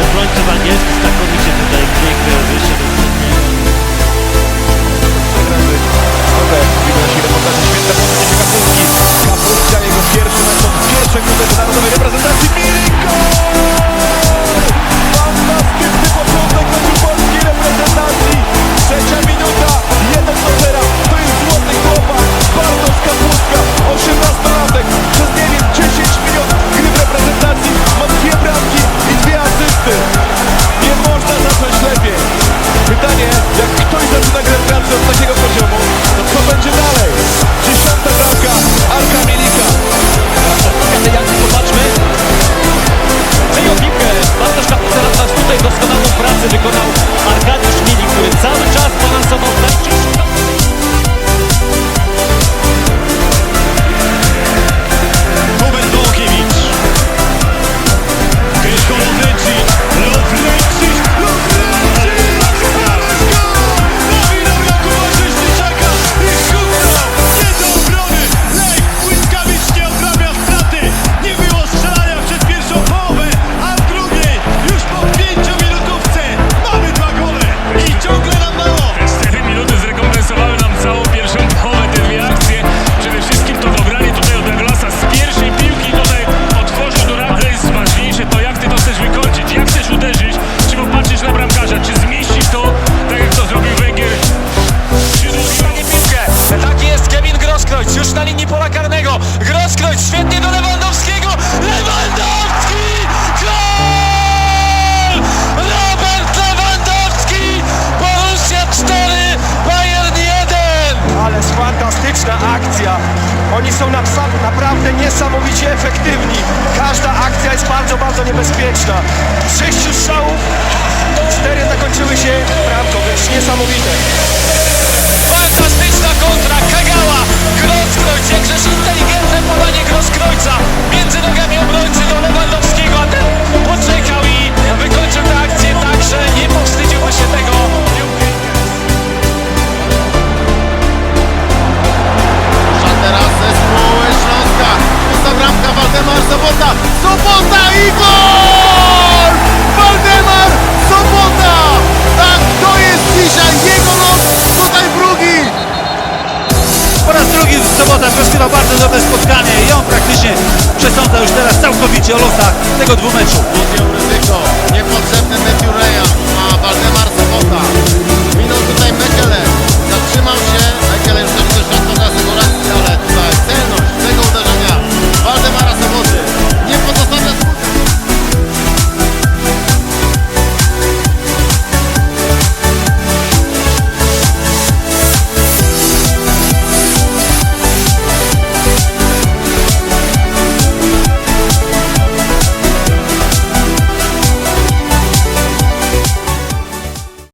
obrońców angielskich z tak Grosskreutz, świetnie do Lewandowskiego, Lewandowski! Gol! Robert Lewandowski! Borussia 4, Bayern 1! Ależ fantastyczna akcja. Oni są naprawdę niesamowicie efektywni. Każda akcja jest bardzo, bardzo niebezpieczna. Sześciu strzałów cztery zakończyły się bramką, więc niesamowite. spotkanie i on praktycznie przesądza już teraz całkowicie o losach tego dwumeczu. Podjął ryzyko, niepotrzebny Matthew Ryan.